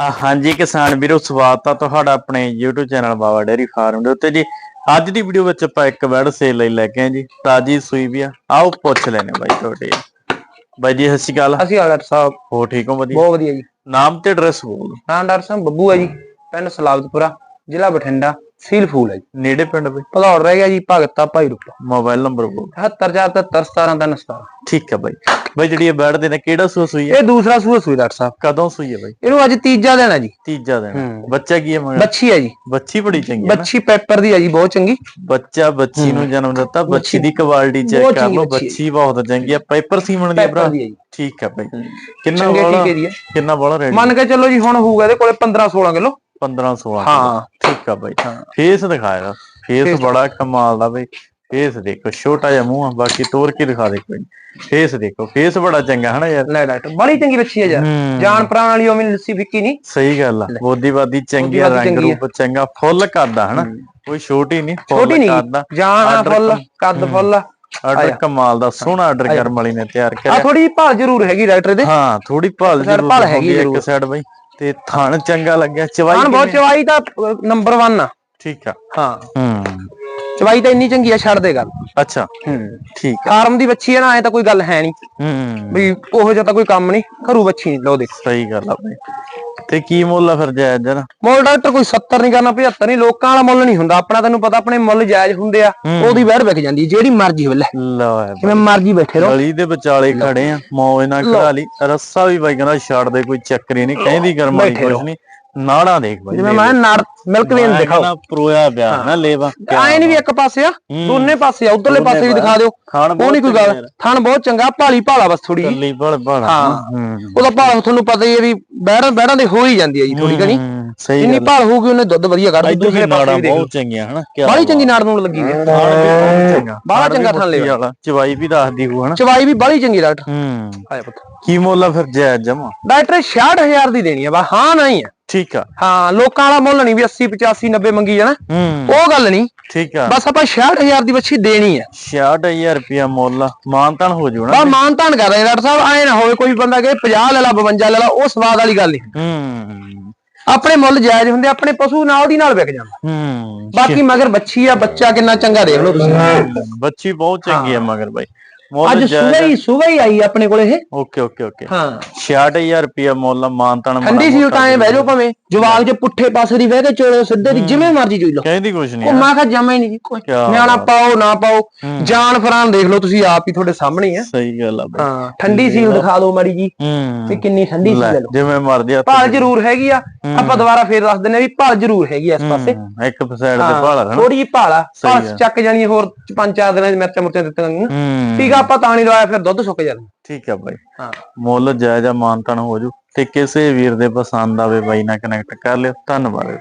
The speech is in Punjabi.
ਹਾਂਜੀ ਕਿਸਾਨ ਵੀਰੋ ਸਵਾਗਤ ਆ ਤੁਹਾਡਾ ਆਪਣੇ YouTube channel Baba dairy farm ਦੇ ਉੱਤੇ ਜੀ। ਅੱਜ ਦੀ ਵੀਡੀਓ ਵਿੱਚ ਆਪਾਂ ਇੱਕ ਬੈਡ ਸੇਲ ਲਈ ਲੈ ਕੇ ਆਏ ਜੀ ਤਾਜੀ ਸੂਈ ਵੀ ਆ। ਆਓ ਪੁੱਛ ਲੈਣੇ ਬਾਈ ਤੁਹਾਡੇ। ਬਾਈ ਜੀ ਸਤਿ ਸ਼੍ਰੀ ਅਕਾਲ। ਅਸੀਂ ਆ ਡਾਕਟਰ ਸਾਹਿਬ। ਹੋ ਠੀਕ ਹੋ? ਵਧੀਆ। ਬਹੁਤ ਵਧੀਆ ਜੀ। ਨਾਮ ਤੇ ਐਡਰੈਸ ਬੋਲ ਨਾਮ ਡਾਕਟਰ ਸਾਹਿਬ ਬੱਬੂ ਹੈ ਜੀ ਪਿੰਡ ਸਲਾਬਤਪੁਰਾ ਜ਼ਿਲ੍ਹਾ ਬਠਿੰਡਾ। ਸੀਲ ਫੂਲ ਹੈ ਜੀ। ਨੇੜੇ ਪਿੰਡ ਬਈ? ਭਦੌੜ ਰਹਿ ਗਿਆ ਜੀ ਭਗਤਾ ਭਾਈ ਰੂਪਾ ਮੋਬਾਈਲ ਨੰਬਰ ਬੋਲ। 747717 ਠੀਕ ਹੈ ਬਾਈ। ਬਾਈ ਜਿਹੜੀ ਇਹ ਬੈਡ ਦੇ ਨੇ ਕਿਹੜਾ ਸੂਆ ਸੂਈ ਹੈ? ਇਹ ਦੂਸਰਾ ਸੂਆ ਸੂਈ ਡਾਕਟਰ ਸਾਹਿਬ। ਕਦੋਂ ਸੂਈ ਹੈ ਬਾਈ? ਇਹਨੂੰ ਅੱਜ ਤੀਜਾ ਦਿਨ ਹੈ ਜੀ। ਤੀਜਾ ਦਿਨ ਹੂੰ। ਬੱਚਾ ਕੀ ਹੈ ਮਗਰ ਬੱਚੀ ਹੈ ਜੀ। ਬੱਚੀ ਬੜੀ ਚੰਗੀ ਹੈ ਨਾ। ਬੱਚੀ ਪੈਪਰ ਦੀ ਹੈ ਜੀ ਬਹੁਤ ਚੰਗੀ। ਬੱਚਾ ਬੱਚੀ ਨੂੰ ਜਨਮ ਦਿੱਤਾ ਬੱਚੀ ਦੀ ਕੁਆਲਿਟੀ ਚੈੱਕ ਬਹੁਤ ਕਰ ਚੰਗੀ ਲਓ ਬੱਚੀ ਹੈ। ਬੱਚੀ ਬਹੁਤ ਚੰਗੀ ਆ ਪੇਪਰ ਸੀਮਨ ਦੀ ਆ ਭਰਾ? ਪੈਪਰ ਦੀ ਹੈ ਜੀ। ਠੀਕ ਹੈ ਬਾਈ। ਕਿੰਨਾ ਚੰਗੇ ਬੋਲਾ ਟੀਕੇ ਦੀ ਹੈ ਕਿੰਨਾ ਬੋਲਾ ਰੈਡੀ ਮੰਨ ਕੇ ਚੱਲੋ ਜੀ ਹੁਣ ਹੋਊਗਾ ਇਹਦੇ ਕੋਲੇ 15 16 ਕਿਲੋ। 15 16 ਹਾਂ। ਠੀਕ ਆ ਬਾਈ ਹਾਂ। ਫੇਸ ਦਿਖਾਇਆ। ਫੇਸ ਬੜਾ ਕਮਾਲ ਦਾ ਬਾਈ। ਫੇਸ ਦੇਖੋ ਛੋਟਾ ਜਿਹਾ ਮੂੰਹ ਆ ਬਾਕੀ ਤੋੜ ਕੇ ਦਿਖਾ ਦੇ ਕੋਈ ਫੇਸ ਦੇਖੋ ਫੇਸ ਬੜਾ ਚੰਗਾ ਹਨਾ ਯਾਰ? ਲੈ ਡਾਕਟਰ ਬੜੀ ਚੰਗੀ ਬੱਚੀ ਹੈ ਯਾਰ। ਜਾਨ ਪ੍ਰਾਣ ਵਾਲੀ ਉਹ ਮੈਨੂੰ ਲੱਸੀ ਫਿੱਕੀ ਨਹੀਂ? ਸਹੀ ਗੱਲ ਆ। ਬੋਦੀ ਬਾਦੀ ਚੰਗੀ ਆ ਰੰਗ ਆ। ਰੂਪ ਚੰਗਾ ਫੁੱਲ ਕਰਦਾ ਹਨਾ? ਕੋਈ ਛੋਟੀ ਨਹੀਂ ਫੁੱਲ ਕਰਦਾ। ਜਾਨ ਆ ਫੁੱਲ ਕੱਦ ਫੁੱਲ। ਆ ਆਰਡਰ ਕਮਾਲ ਦਾ ਸੋਹਣਾ ਆਰਡਰ ਕਰਮ ਵਾਲੀ ਨੇ ਤਿਆਰ ਕਰਿਆ। ਥੋੜੀ ਭਾਲ ਜ਼ਰੂਰ ਹੈਗੀ ਡਾਕਟਰ ਦੇ। ਹਾਂ ਥੋੜੀ ਭਾਲ ਜ਼ਰੂਰ ਹੈਗੀ ਇੱਕ। ਸਾਈਡ ਬਾਈ। ਤੇ ਥਣ ਚੰਗਾ ਲੱਗਿਆ ਚਵਾਈ ਹਾਂ ਬਹੁਤ? ਚਵਾਈ ਤਾਂ ਨੰਬਰ 1 ਆ। ਠੀਕ ਆ। ਹਾਂ। ਹੂੰ। ਚਵਾਈ ਤਾਂ ਇੰਨੀ ਚੰਗੀ ਆ ਛੱਡ ਦੇ ਗੱਲ। ਅੱਛਾ। ਹੂੰ। ਠੀਕ ਆ। ਫਾਰਮ ਦੀ ਬੱਚੀ ਹੈ ਨਾ ਐ ਤਾਂ ਕੋਈ ਗੱਲ ਹੈ ਨਹੀਂ। ਹੂੰ। ਵੀ ਉਹੋ ਜਿਹਾ ਤਾਂ ਕੋਈ ਕੰਮ ਨਹੀਂ ਘਰੂ ਬੱਚੀ ਲੋ ਦੇਖੋ ਸਹੀ ਗੱਲ ਆ ਬਾਈ। ਤੇ ਕੀ ਮੁੱਲ ਆ ਫਿਰ ਜਾਇਜ਼ ਜਰਾ? ਮੁੱਲ ਡਾਕਟਰ ਕੋਈ 70 ਨਹੀਂ ਕਰਨਾ 75 ਨਹੀਂ ਲੋਕਾਂ ਵਾਲਾ ਮੁੱਲ ਨਹੀਂ ਹੁੰਦਾ। ਆਪਣਾ ਤੈਨੂੰ ਪਤਾ ਆਪਣੇ ਮੁੱਲ ਜਾਇਜ਼ ਹੁੰਦੇ ਆ। ਉਹਦੀ ਵਹਿਰ ਵਿਕ ਜਾਂਦੀ ਜਿਹੜੀ ਮਰਜ਼ੀ ਹੋਵੇ ਲੈ ਲਓ ਕਿਵੇਂ ਮਰਜ਼ੀ ਬੈਠੇ ਰਹੋ। ਗਲੀ ਦੇ ਵਿਚਾਲੇ ਖੜੇ ਆ ਮੌਜ ਨਾਲ ਕਢਾ ਲਈ। ਰੱਸਾ ਵੀ ਬਾਈ ਕਹਿੰਦਾ ਛੱਡ ਦੇ ਕੋਈ ਚੱਕਰ ਹੀ ਨਹੀਂ। ਕਹਿੰਦੀ ਬੈਠੇ ਕੁਛ। ਨਹੀਂ। ਨਾੜਾ ਦੇਖ ਬਾਈ ਜਿਵੇਂ ਮੈਂ ਨਾਰ ਮਿਲਕ ਵੇਨ ਦਿਖਾਓ। ਨਾ ਪਰੋਇਆ ਪਿਆ ਨਾ ਲੇਵਾ ਐ ਨਹੀਂ ਵੀ ਇੱਕ ਪਾਸੇ ਆ। ਦੋਨੇ ਪਾਸੇ ਆ ਉਧਰਲੇ ਪਾਸੇ ਵੀ ਦਿਖਾ। ਦਿਓ। ਉਹ ਨਹੀਂ ਕੋਈ ਗੱਲ ਥਣ ਬਹੁਤ ਚੰਗਾ ਭਾਲੀ ਭਾਲਾ ਬਸ ਥੋੜੀ ਕੱਲੀ ਭਲ ਭਲ ਹਾਂ। ਉਹਦਾ ਭਾਲ ਤੁਹਾਨੂੰ ਪਤਾ ਹੀ ਹੈ ਵੀ ਬਹਿਰਾਂ ਬਹਿਰਾਂ ਦੇ ਹੋ ਹੀ ਜਾਂਦੀ ਹੈ ਜੀ ਥੋੜੀ ਕਣੀ ਸਹੀ ਜਿੰਨੀ ਭਾਲ ਹੋਊਗੀ ਉਹਨੇ ਦੁੱਧ ਵਧੀਆ ਕੱਢ ਇਧਰ ਦੂਸਰੇ ਪਾਸੇ ਨਾੜਾ ਵੀ ਦੇਖ ਲਓ। ਬਹੁਤ ਚੰਗੀਆਂ ਹਨਾ ਬੜੀ ਚੰਗੀ ਨਾੜ ਨੂੰ ਲੱਗੀ ਹੈ ਥਾਣ ਵੀ ਬਹੁਤ ਚੰਗਾ ਵੀ ਚੰਗਾ ਥਾਣ। ਵਾਲਾ, ਚਵਾਈ ਵੀ ਦੱਸਦੀ ਹੂ ਹਨਾ। ਚਵਾਈ ਵੀ ਬੜੀ ਚੰਗੀ ਡਾਕਟਰ। ਹੂੰ। ਆਇਆ ਪੁੱਤ। ਕੀ ਮੁੱਲ ਆ ਫਿਰ ਜਾਇਜ਼ ਜਮਾ? ਡਾਕਟਰ 66000 ਦੀ ਦੇਣੀ ਆ ਬਾ ਹਾਂ ਨਹੀਂ ਆ। ਠੀਕ ਆ। ਹਾਂ ਲੋਕਾਂ ਵਾਲਾ ਮੁੱਲ ਨਹੀਂ ਵੀ 80 85 90 ਮੰਗੀ ਜਾਣਾ। ਉਹ ਗੱਲ ਨਹੀਂ। ਠੀਕ ਆ। ਬਸ ਆਪਾਂ 66000 ਦੀ ਬੱਚੀ ਦੇਣੀ ਆ। 66000 ਰੁਪਿਆ ਮੁੱਲ ਮਾਨਤਾਨ ਹੋ ਜੂ ਨਾ। ਬਾ ਮਾਨ ਤਾਨ ਕਰ ਰਹੇ ਡਾਕਟਰ ਸਾਹਿਬ। ਐ ਨਾ ਹੋਵੇ ਕੋਈ ਬੰਦਾ ਕਹੇ 50 ਲੈ ਲਾ 52 ਲੈ ਲਾ ਉਹ ਸਵਾਦ ਵਾਲੀ ਗੱਲ ਨਹੀਂ। ਹੂੰ। ਆਪਣੇ ਮੁੱਲ ਜਾਇਜ਼ ਹੁੰਦੇ ਆਪਣੇ ਪਸ਼ੂ ਨਾਲ ਦੀ ਨਾਲ ਵਿਕ ਜਾਂਦਾ ਹੂੰ। ਬਾਕੀ ਮਗਰ ਬੱਚੀ ਆ ਬੱਚਾ ਕਿੰਨਾ ਚੰਗਾ ਦੇਖ ਲਓ ਤੁਸੀਂ। ਬੱਚੀ ਬਹੁਤ ਚੰਗੀ ਆ ਮਗਰ ਬਾਈ। ਅੱਜ ਸਵੇਰ ਹੀ ਸਵੇਰ ਹੀ ਆਈ ਆਪਣੇ ਕੋਲ ਇਹ। Okay okay okay. ਹਾਂ। 66000 ਰੁਪਿਆ ਮੁੱਲ ਮਾਨਤਾਨ ਠੰਡੀ ਤਾਂ ਐ ਬਹਿ ਜਾਓ ਭਾਵੇਂ। ਜਵਾਗ ਜੇ ਪੁੱਠੇ ਪਾਸੇ ਦੀ ਬਹਿ ਕੇ ਚੋਲੇ ਸਿੱਧੇ ਦੀ ਜਿਵੇਂ ਮਰਜ਼ੀ ਚੋਈ ਲਓ। ਕਹਿੰਦੀ ਕੁਛ ਨਹੀਂ ਉਹ ਮੈਂ ਕਿਹਾ ਜਮਾ ਹੀ ਨਹੀਂ ਜੀ ਕੋਈ ਨਿਆਣਾ। ਪਾਓ ਨਾ ਪਾਓ। ਜਾਨ ਫਰਾਨ ਦੇਖ ਲਓ ਤੁਸੀਂ ਆਪ ਹੀ ਤੁਹਾਡੇ ਸਾਹਮਣੇ ਆ। ਸਹੀ ਗੱਲ ਆ ਹਾਂ ਠੰਡੀ ਸੀਲ ਦਿਖਾ ਦਿਓ ਮਾੜੀ ਜੀ। ਹੂੰ। ਕਿੰਨੀ ਠੰਡੀ ਸੀ ਲੈ, ਲਓ। ਜਿਵੇਂ ਮਰਦੀ ਆ ਭਾਲ ਜ਼ਰੂਰ ਹੈਗੀ ਆ। ਆਪਾਂ ਦੁਬਾਰਾ ਫੇਰ ਦੱਸ ਦਿੰਨੇ ਆ ਵੀ ਭਾਲ ਜ਼ਰੂਰ ਹੈਗੀ ਆ ਇਸ ਪਾਸੇ। ਇੱਕ ਸਾਈਡ ਤੇ ਭਾਲ ਥੋੜੀ ਜਿਹੀ ਭਾਲ ਆ। ਚੱਕ ਜਾਣੀ ਹੋਰ ਪੰਜ ਚਾਰ ਦਿਨਾਂ ਚ ਮਿਰਚਾਂ ਮੁਰਚਾਂ ਹੂੰ। ਠੀਕ ਆ ਆਪਾਂ ਤਾਂ ਨਹੀਂ ਲਵਾਇਆ ਫਿਰ ਦੁੱਧ ਸੁੱਕ ਜਾਂਦਾ ਠੀਕ ਆ ਬਾਈ। ਹਾਂ। ਮੁੱਲ ਜਾਇਜ਼ ਆ ਮਾਨਤਾਨ ਹੋ ਜੂ। ਤੇ ਕਿਸੇ ਵੀਰ ਦੇ ਪਸੰਦ ਆਵੇ ਬਾਈ ਨਾਲ ਕਨੈਕਟ ਕਰ ਲਿਓ। ਧੰਨਵਾਦ।